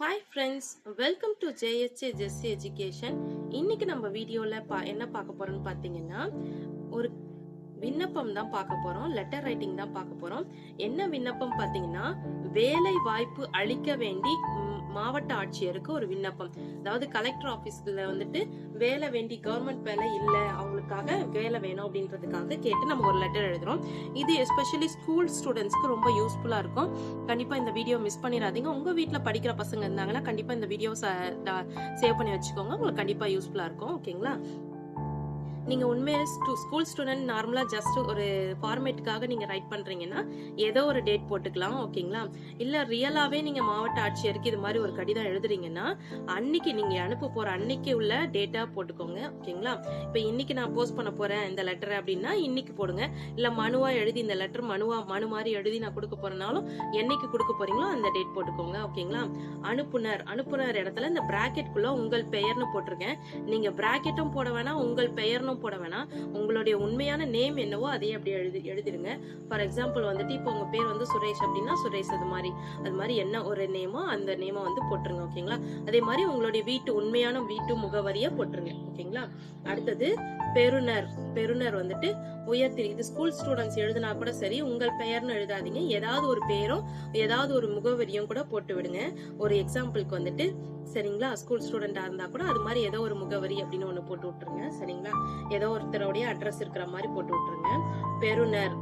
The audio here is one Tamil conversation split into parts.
Hi friends welcome to JSA Jessy education இன்னைக்கு நம்ம வீடியோவில் பா என்ன பார்க்க போறோம்னு பார்த்தீங்கன்னா ஒரு விண்ணப்பம் தான் பார்க்க போறோம். லெட்டர் ரைட்டிங் தான் பார்க்க போறோம். என்ன விண்ணப்பம் பார்த்தீங்கன்னா வேலை வாய்ப்பு அளிக்க வேண்டி மாவட்ட ஆட்சியருக்கு ஒரு விண்ணப்பம். அதாவது கலெக்டர் ஆபீஸ்ல வந்துட்டு வேலை வேண்டி கவர்மெண்ட் வேலை இல்ல அவங்களுக்காக வேலை வேணும் அப்படின்றதுக்காக கேட்டு நம்ம ஒரு லெட்டர் எழுதுறோம். இது எஸ்பெஷலி ஸ்கூல் ஸ்டூடெண்ட்ஸ்க்கு ரொம்ப யூஸ்ஃபுல்லா இருக்கும். கண்டிப்பா இந்த வீடியோ மிஸ் பண்ணிடாதீங்க. உங்க வீட்டுல படிக்கிற பசங்க இருந்தாங்கன்னா கண்டிப்பா இந்த வீடியோ சேவ் பண்ணி வச்சுக்கோங்க. உங்களுக்கு கண்டிப்பா யூஸ்ஃபுல்லா இருக்கும். ஓகேங்களா நீங்கள் உண்மையாக ஸ்டூ ஸ்கூல் ஸ்டூடெண்ட் நார்மலாக ஜஸ்ட் ஒரு ஃபார்மேட்டுக்காக நீங்கள் ரைட் பண்ணுறீங்கன்னா ஏதோ ஒரு டேட் போட்டுக்கலாம் ஓகேங்களா? இல்லை ரியலாகவே நீங்கள் மாவட்ட ஆட்சியருக்கு இது மாதிரி ஒரு கடிதம் எழுதுறீங்கன்னா அன்னைக்கு நீங்கள் அனுப்ப போகிற அன்னைக்கு உள்ள டேட்டா போட்டுக்கோங்க ஓகேங்களா? இப்போ இன்னைக்கு நான் போஸ்ட் பண்ண போகிறேன் இந்த லெட்டர் அப்படின்னா இன்னைக்கு போடுங்க. இல்லை மனுவாக எழுதி இந்த லெட்டர் மனுவா மனு மாதிரி எழுதி நான் கொடுக்க போறேனாலும் என்னைக்கு கொடுக்க போகிறீங்களோ அந்த டேட் போட்டுக்கோங்க ஓகேங்களா? அனுப்புனர் அனுப்புனர் இடத்துல இந்த பிராக்கெட்குள்ளே உங்கள் பெயர்னு போட்டிருக்கேன். நீங்கள் பிராக்கெட்டும் போட வேணாம் உங்கள் பெயர்னும் போட வேணாம். உங்களுடைய உண்மையான நேம் என்னவோ அதையே அப்படியே எழுதி எழுதிருங்க ஃபார் எக்ஸாம்பிள் வந்துட்டு இப்போ உங்க பேர் வந்து சுரேஷ் அப்படின்னா சுரேஷ் அது மாதிரி. அது மாதிரி என்ன ஒரு நேமோ அந்த நேமோ வந்து போட்டுருங்க ஓகேங்களா அதே மாதிரி உங்களுடைய வீட்டு உண்மையான வீட்டு முகவரியை போட்டுருங்க ஓகேங்களா அடுத்தது பெறுநர் பெறுநர் வந்துட்டு உயர்த்தி இது ஸ்கூல் ஸ்டூடெண்ட்ஸ் எழுதினா கூட சரி உங்கள் பெயர்னு எழுதாதீங்க. ஏதாவது ஒரு பேரும் ஏதாவது ஒரு முகவரியும் கூட போட்டு விடுங்க. ஒரு எக்ஸாம்பிளுக்கு வந்துட்டு சரிங்களா? ஸ்கூல் ஸ்டூடெண்டா இருந்தா கூட அது மாதிரி ஏதோ ஒரு முகவரி அப்படின்னு ஒன்று போட்டு விட்டுருங்க. சரிங்களா? ஏதோ ஒருத்தருடைய அட்ரஸ் இருக்கிற மாதிரி போட்டு விட்டுருங்க. பெறுநர்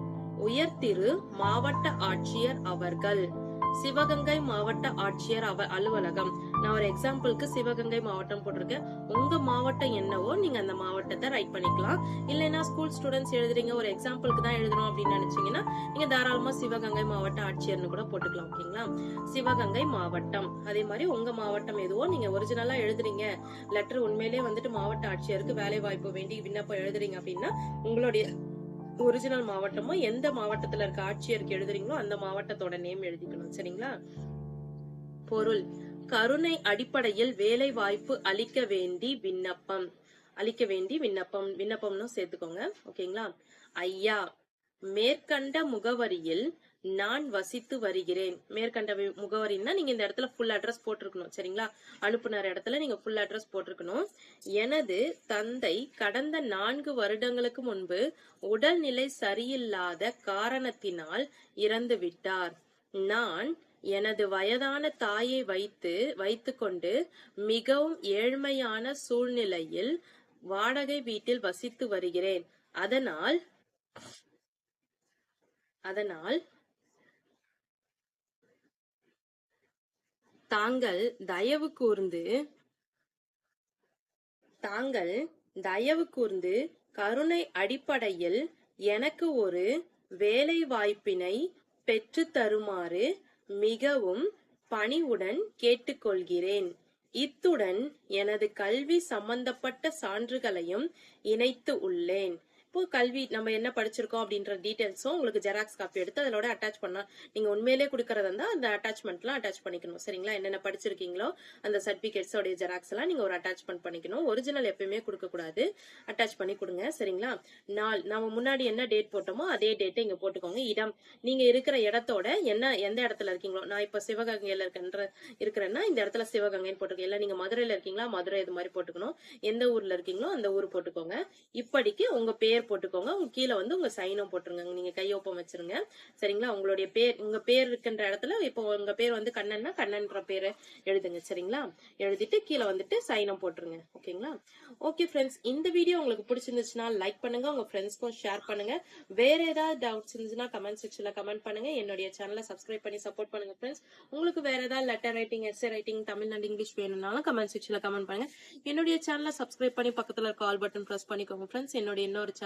உயர்திரு மாவட்ட ஆட்சியர் அவர்கள். சிவகங்கை மாவட்ட ஆட்சியர் அவ அலுவலகம். நான் ஒரு எக்ஸாம்பிளுக்கு சிவகங்கை மாவட்டம் போட்டிருக்கேன். உங்க மாவட்டம் என்னவோ நீங்க அந்த மாவட்டத்தை ரைட் பண்ணிக்கலாம். இல்லைன்னா ஸ்கூல் ஸ்டூடெண்ட்ஸ் எழுதுறீங்க ஒரு எக்ஸாம்பிளுக்கு தான் எழுதணும் அப்படின்னு நினைச்சீங்கன்னா நீங்க தாராளமா சிவகங்கை மாவட்ட ஆட்சியர்னு கூட போட்டுக்கலாம் ஓகேங்களா? சிவகங்கை மாவட்டம். அதே மாதிரி உங்க மாவட்டம் எதுவோ நீங்க ஒரிஜினலா எழுதுறீங்க. லெட்டர் உண்மையிலேயே வந்துட்டு மாவட்ட ஆட்சியருக்கு வேலை வாய்ப்பு வேண்டி விண்ணப்பம் எழுதுறீங்க அப்படின்னா உங்களுடைய ஒரிஜினல் மாவட்டமோ எந்த மாவட்டத்துல இருக்க ஆட்சியருக்கு எழுதுறீங்களோ அந்த மாவட்டத்தோட நேம் எழுதிக்கணும். சரிங்களா? பொருள். கருணை அடிப்படையில் வேலை வாய்ப்பு அளிக்க வேண்டி விண்ணப்பம். அளிக்க வேண்டி விண்ணப்பம். விண்ணப்பம்னு சேர்த்துக்கோங்க. ஓகேங்களா? ஐயா மேற்கண்ட முகவரியில் நான் வசித்து வருகிறேன். மேற்கண்ட முகவரின்னா நீங்க இந்த இடத்துல ஃபுல் அட்ரஸ் போட்டிருக்கணும். சரிங்களா? அனுப்புனர் இடத்துல நீங்க ஃபுல் அட்ரஸ் போட்டிருக்கணும். எனது தந்தை கடந்த நான்கு வருடங்களுக்கு முன்பு உடல்நிலை சரியில்லாத காரணத்தினால் இறந்து விட்டார் நான் எனது வயதான தாயை வைத்து வைத்துக்கொண்டு மிகவும் ஏழ்மையான சூழ்நிலையில் வாடகை வீட்டில் வசித்து வருகிறேன். அதனால் அதனால் தாங்கள் தயவு கூர்ந்து தாங்கள் தயவு கூர்ந்து கருணை அடிப்படையில் எனக்கு ஒரு வேலை வாய்ப்பினை பெற்று தருமாறு மிகவும் பணிவுடன் கேட்டுக்கொள்கிறேன். இத்துடன் எனது கல்வி சம்பந்தப்பட்ட சான்றுகளையும் இணைத்து உள்ளேன். இப்போ கல்வி நம்ம என்ன படிச்சிருக்கோம் அப்படின்ற டீட்டெயில்ஸும் உங்களுக்கு ஜெராக்ஸ் காப்பி எடுத்து அதோட அட்டாச் பண்ணலாம் நீங்க உண்மையிலே கொடுக்கறதா இருந்தா அந்த அட்டாச்மெண்ட்லாம் அட்டாச் பண்ணிக்கணும். சரிங்களா? என்னென்ன படிச்சிருக்கீங்களோ அந்த சர்டிபிகேட்ஸோடைய ஜெராக்ஸ் எல்லாம் நீங்க ஒரு அட்டாச்மெண்ட் பண்ணிக்கணும். ஒரிஜினல் எப்பயுமே கொடுக்க கூடாது. அட்டாச் பண்ணி கொடுங்க. சரிங்களா? நாள் நம்ம முன்னாடி என்ன டேட் போட்டோமோ அதே டேட்டை இங்க போட்டுக்கோங்க. இடம் நீங்க இருக்கிற இடத்தோட என்ன எந்த இடத்துல இருக்கீங்களோ நான் இப்ப சிவகங்கையில இருக்கேன்ற இருக்கிறேன்னா இந்த இடத்துல சிவகங்கைன்னு போட்டுருக்கேன் இல்ல நீங்க மதுரையில இருக்கீங்களா மதுரை இது மாதிரி போட்டுக்கணும். எந்த ஊர்ல இருக்கீங்களோ அந்த ஊர் போட்டுக்கோங்க. இப்படிக்கு உங்க பேர் போட்டுக்கோங்க. உங்க கீழே வந்து உங்க சைனும் போட்டுருங்க நீங்க கையொப்பம் வச்சிருங்க. சரிங்களா? உங்களுடைய பேர் உங்க பேர் இருக்கின்ற இடத்துல இப்போ உங்க பேர் வந்து கண்ணன்னா கண்ணன்ற பேரை எழுதுங்க. சரிங்களா? எழுதிட்டு கீழே வந்துட்டு சைனம் போட்டுருங்க. ஓகேங்களா? ஓகே ஃப்ரெண்ட்ஸ் இந்த வீடியோ உங்களுக்கு பிடிச்சிருந்துச்சுன்னா லைக் பண்ணுங்க. உங்க ஃப்ரெண்ட்ஸ்க்கும் ஷேர் பண்ணுங்க. வேற ஏதாவது டவுட்ஸ் இருந்துச்சுன்னா கமெண்ட் செக்ஷன்ல கமெண்ட் பண்ணுங்க. என்னுடைய சேனலை சப்ஸ்கிரைப் பண்ணி சப்போர்ட் பண்ணுங்க ஃப்ரெண்ட்ஸ் உங்களுக்கு வேற ஏதாவது letter writing essay writing Tamil and English வேணும்னாலும் கமெண்ட் செக்ஷன்ல கமெண்ட் பண்ணுங்க. என்னுடைய சேனலை சப்ஸ்கிரைப் பண்ணி பக்கத்துல இருக்க ஆல் பட்டன் பிரஸ் பண்ணிக்கோங்க ஃப்ரெண்ட்ஸ் என்னுடைய இன்னொரு channel